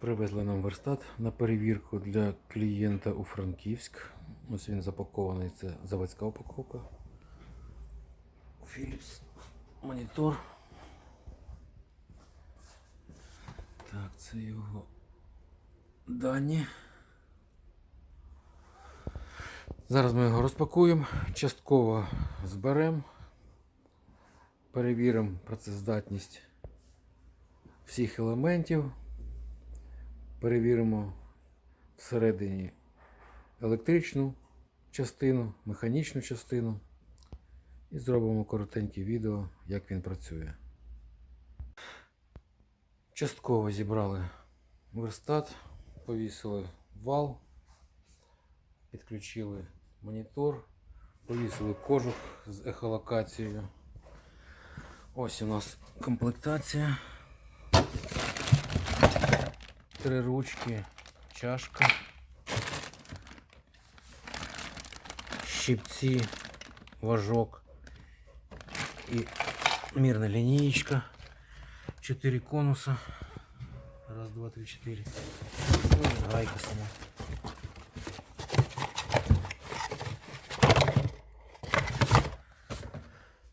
Привезли нам верстат на перевірку для клієнта у Франківськ. Ось він запакований, це заводська упаковка. Philips монітор. Так, це його дані. Зараз ми його розпакуємо, частково зберемо, перевіримо працездатність всіх елементів. Перевіримо всередині електричну частину, механічну частину і зробимо коротеньке відео, як він працює. Частково зібрали верстат, повісили вал, підключили монітор, повісили кожух з ехолокацією. Ось у нас комплектація. Три ручки, чашка, щипці, важок і мірна лінійка. Чотири конуса. Раз, два, три, чотири. Ну, і гайка сама.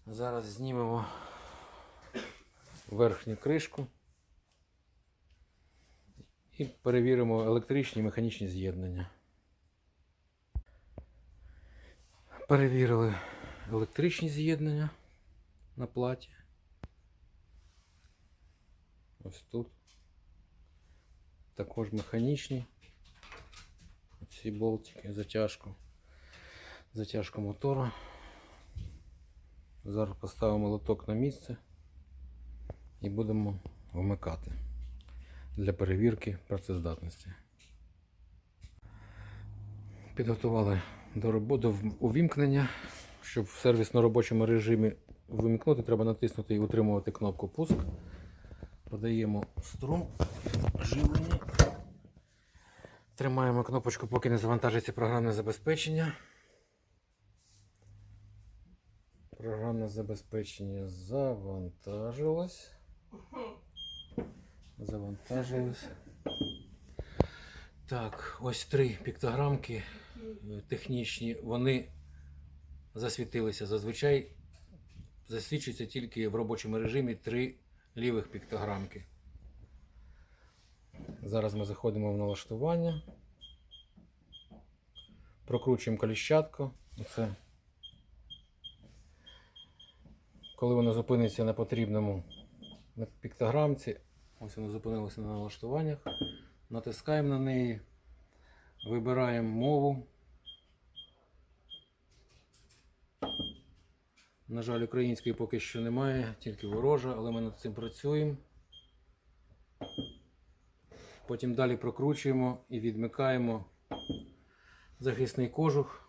Зараз знімемо верхню кришку І перевіримо електричні і механічні з'єднання. Перевірили електричні з'єднання на платі. Ось тут. Також механічні. Ці болтики, затяжку. Затяжку мотора. Зараз поставимо лоток на місце і будемо вмикати для перевірки працездатності. Підготували до роботи увімкнення. Щоб в сервісно-робочому режимі вимкнути, треба натиснути і утримувати кнопку пуск. Подаємо струм живлення. Тримаємо кнопочку, поки не завантажиться програмне забезпечення. Програмне забезпечення завантажилось. Завантажилось. Так, ось три піктограмки е, технічні. Вони засвітилися. Зазвичай засвідчуються тільки в робочому режимі три лівих піктограмки. Зараз ми заходимо в налаштування. Прокручуємо коліщатку. Оце. Коли воно зупиниться на потрібному на піктограмці, ось воно зупинилося на налаштуваннях. Натискаємо на неї, вибираємо мову. На жаль, української поки що немає, тільки ворожа, але ми над цим працюємо. Потім далі прокручуємо і відмикаємо захисний кожух.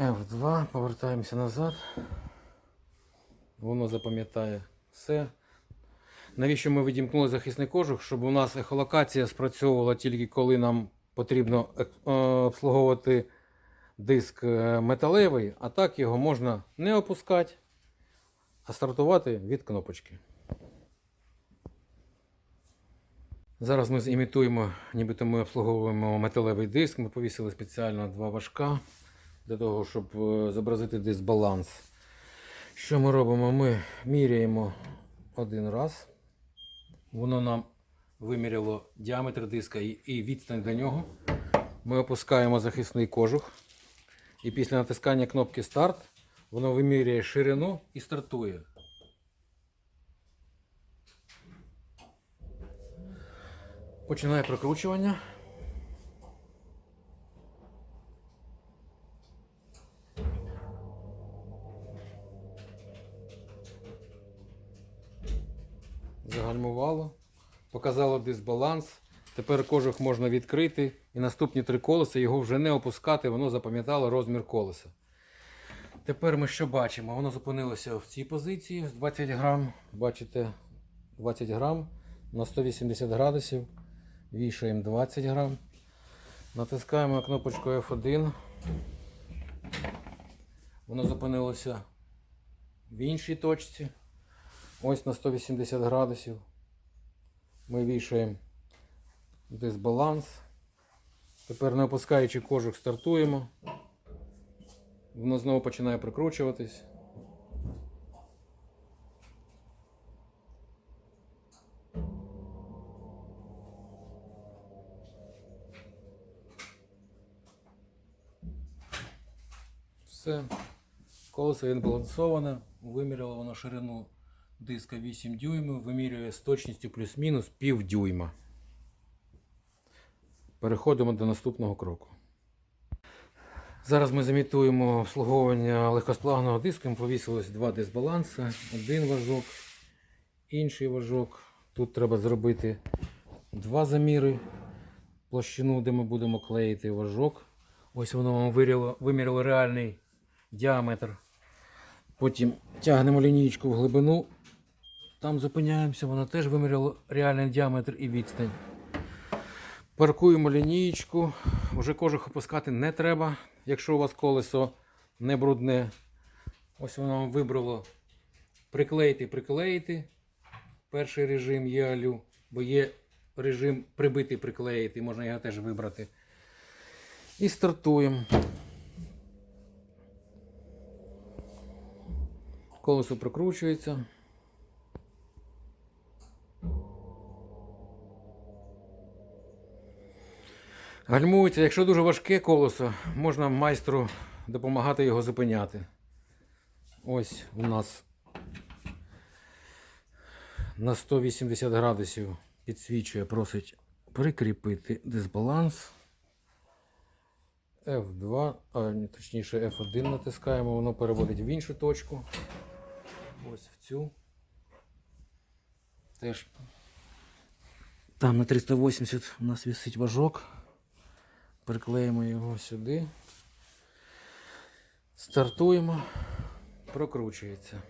F2, повертаємося назад. Воно запам'ятає все. Навіщо ми відімкнули захисний кожух? Щоб у нас ехолокація спрацьовувала тільки коли нам потрібно е, обслуговувати диск е, металевий, а так його можна не опускати, а стартувати від кнопочки. Зараз ми зімітуємо, нібито ми обслуговуємо металевий диск. Ми повісили спеціально два важка для того, щоб е, зобразити дисбаланс. Що ми робимо? Ми міряємо один раз. Воно нам виміряло діаметр диска і- відстань до нього. Ми опускаємо захисний кожух. І після натискання кнопки старт воно вимірює ширину і стартує. Починає прокручування. Дисбаланс. Тепер кожух можна відкрити і наступні три колеса його вже не опускати, воно запам'ятало розмір колеса. Тепер ми що бачимо? Воно зупинилося в цій позиції з 20 грам. Бачите, 20 грам. на 180 градусів. Вішаємо 20 грам. Натискаємо кнопочку F1. Воно зупинилося в іншій точці. Ось на 180 градусів. Ми вішаємо дисбаланс. Тепер не опускаючи кожух, стартуємо. Воно знову починає прикручуватись. Все. Колесо відбалансоване. Виміряло воно ширину диска 8 дюймів, вимірює з точністю плюс-мінус пів дюйма. Переходимо до наступного кроку. Зараз ми замітуємо обслуговування легкосплавного диску. Повісилось два дисбаланси. Один важок, інший важок. Тут треба зробити два заміри. Площину, де ми будемо клеїти важок. Ось воно вам виміряло реальний діаметр. Потім тягнемо лінійку в глибину. Там зупиняємося, воно теж виміряло реальний діаметр і відстань. Паркуємо лінієчку. Вже кожух опускати не треба, якщо у вас колесо не брудне. Ось воно вам вибрало приклеїти, приклеїти. Перший режим є алю, бо є режим прибити, приклеїти, можна його теж вибрати. І стартуємо. Колесо прокручується. Гальмується, якщо дуже важке колесо, можна майстру допомагати його зупиняти. Ось у нас на 180 градусів підсвічує, просить прикріпити дисбаланс. F2, а точніше F1 натискаємо, воно переводить в іншу точку. Ось в цю. Теж там на 380 у нас висить важок. Приклеїмо його сюди. Стартуємо, прокручується.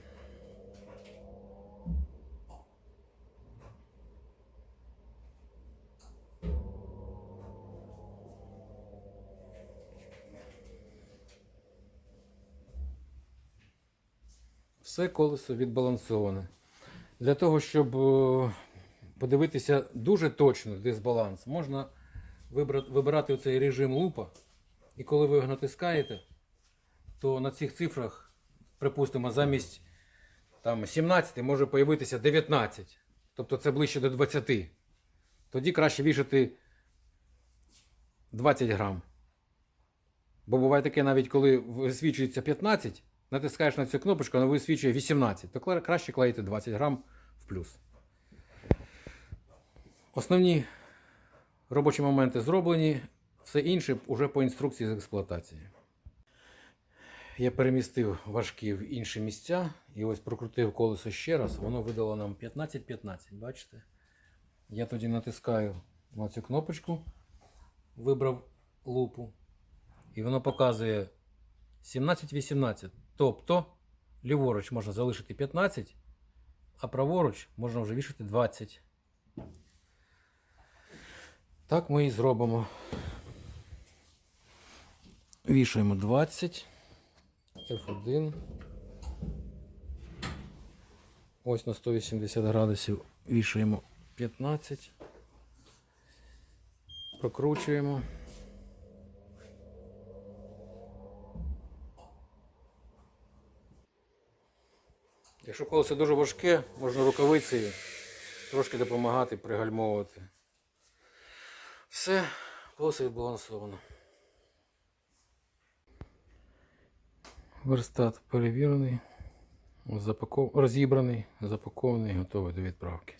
Все колесо відбалансоване. Для того, щоб е, подивитися дуже точно дисбаланс, можна вибирати оцей режим лупа. І коли ви його натискаєте, то на цих цифрах, припустимо, замість там, 17 може появитися 19. Тобто це ближче до 20. Тоді краще вішати 20 грам. Бо буває таке, навіть коли висвічується 15, натискаєш на цю кнопочку, вона висвічує 18, то краще клеїти 20 грам в плюс. Основні робочі моменти зроблені, все інше вже по інструкції з експлуатації. Я перемістив важкі в інші місця і ось прокрутив колесо ще раз, воно видало нам 15-15, бачите? Я тоді натискаю на цю кнопочку, вибрав лупу, і воно показує 17-18. Тобто ліворуч можна залишити 15, а праворуч можна вже вішати 20. Так ми і зробимо. Вішаємо 20. F1. Ось на 180 градусів вішаємо 15. Прокручуємо. Якщо колесо дуже важке, можна рукавицею трошки допомагати пригальмовувати. Все, колесо відбалансовано. Верстат перевірений, запаков... розібраний, запакований, готовий до відправки.